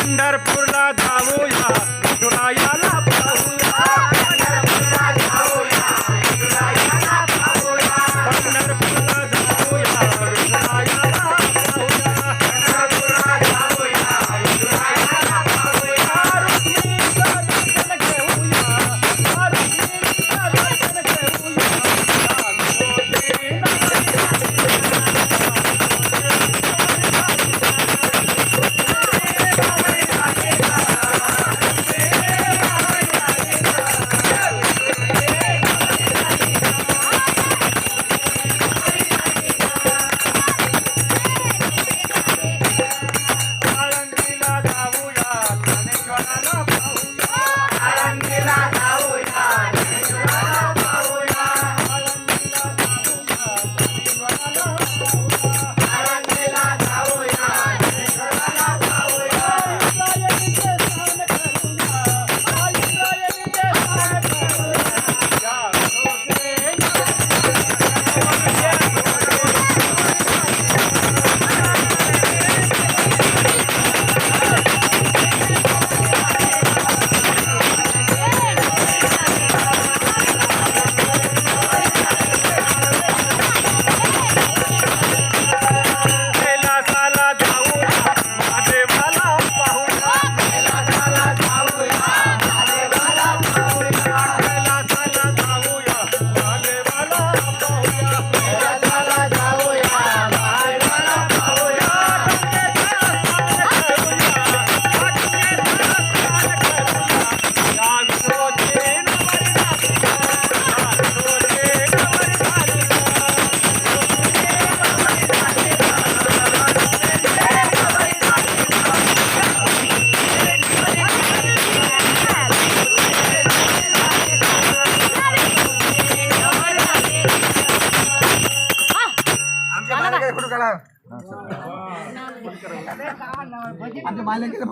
पंढरपूरला जाऊया. विठुरायाला கொடுக்கலாம். அந்த மாநிலத்தில்